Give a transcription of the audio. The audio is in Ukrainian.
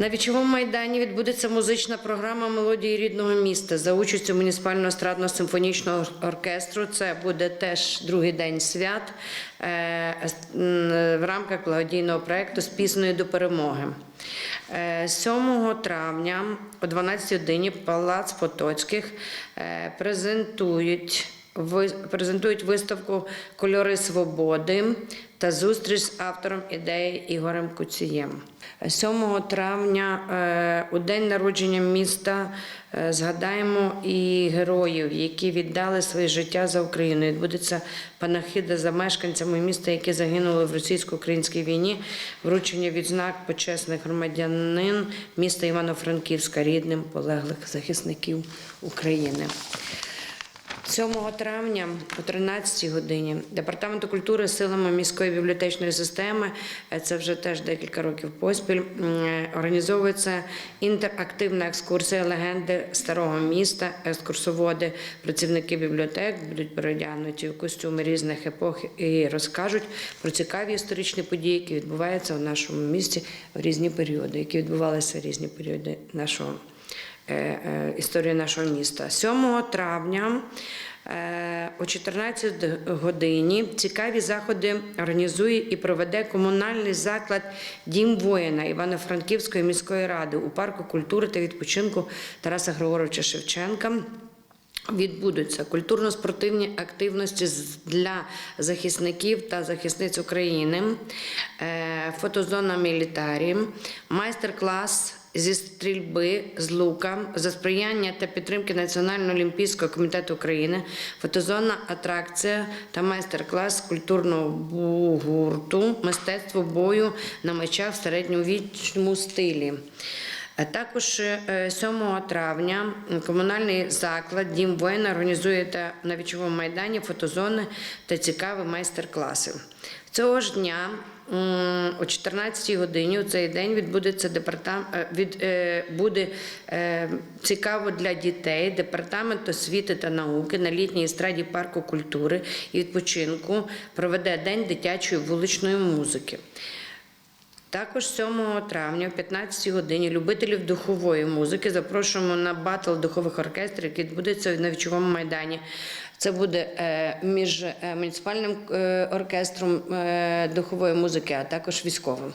На вічовому майдані відбудеться музична програма Мелодії рідного міста за участю муніципального естрадно симфонічного оркестру. Це буде теж другий день свят е, в рамках благодійного проєкту з піснею до перемоги. Е, 7 травня о 12 годині Палац Потоцьких е, презентують. Презентують виставку Кольори свободи та зустріч з автором ідеї Ігорем Куцієм. 7 травня, е, у день народження міста, е, згадаємо і героїв, які віддали своє життя за Україну. Відбудеться панахида за мешканцями міста, які загинули в російсько-українській війні, вручення відзнак почесних громадянин міста Івано-Франківська рідним полеглих захисників України. 7 травня о 13 годині департаменту культури силами міської бібліотечної системи е, це вже теж декілька років поспіль. е, Організовується інтерактивна екскурсія легенди старого міста. Екскурсоводи, працівники бібліотек будуть переодягнуті в костюми різних епох і розкажуть про цікаві історичні події, які відбуваються в нашому місті в різні періоди, які відбувалися в різні періоди нашого історії нашого міста. 7 травня е, о 14 годині цікаві заходи організує і проведе комунальний заклад Дім воїна Івано-Франківської міської ради у парку культури та відпочинку Тараса Григоровича Шевченка. Відбудуться культурно-спортивні активності для захисників та захисниць України, е, фотозона мілітарі, майстер-клас зі стрільби з лука за сприяння та підтримки Національного олімпійського комітету України, фотозонна атракція та майстер-клас культурного бугурту, мистецтво бою на мечах в середньовічному стилі. Також е, 7 травня комунальний заклад Дім воїна організує та на вічовому майдані фотозони та цікаві майстер-класи. Цього ж дня о 14 годині у цей день відбудеться департамент від е, буде е, цікаво для дітей. Департамент освіти та науки на літній естраді парку культури і відпочинку проведе день дитячої вуличної музики. Також 7 травня о 15 годині любителів духової музики запрошуємо на батл духових оркестрів, який відбудеться на вічовому майдані. Це буде е, між е, муніципальним е, оркестром духової музики, а також військовим.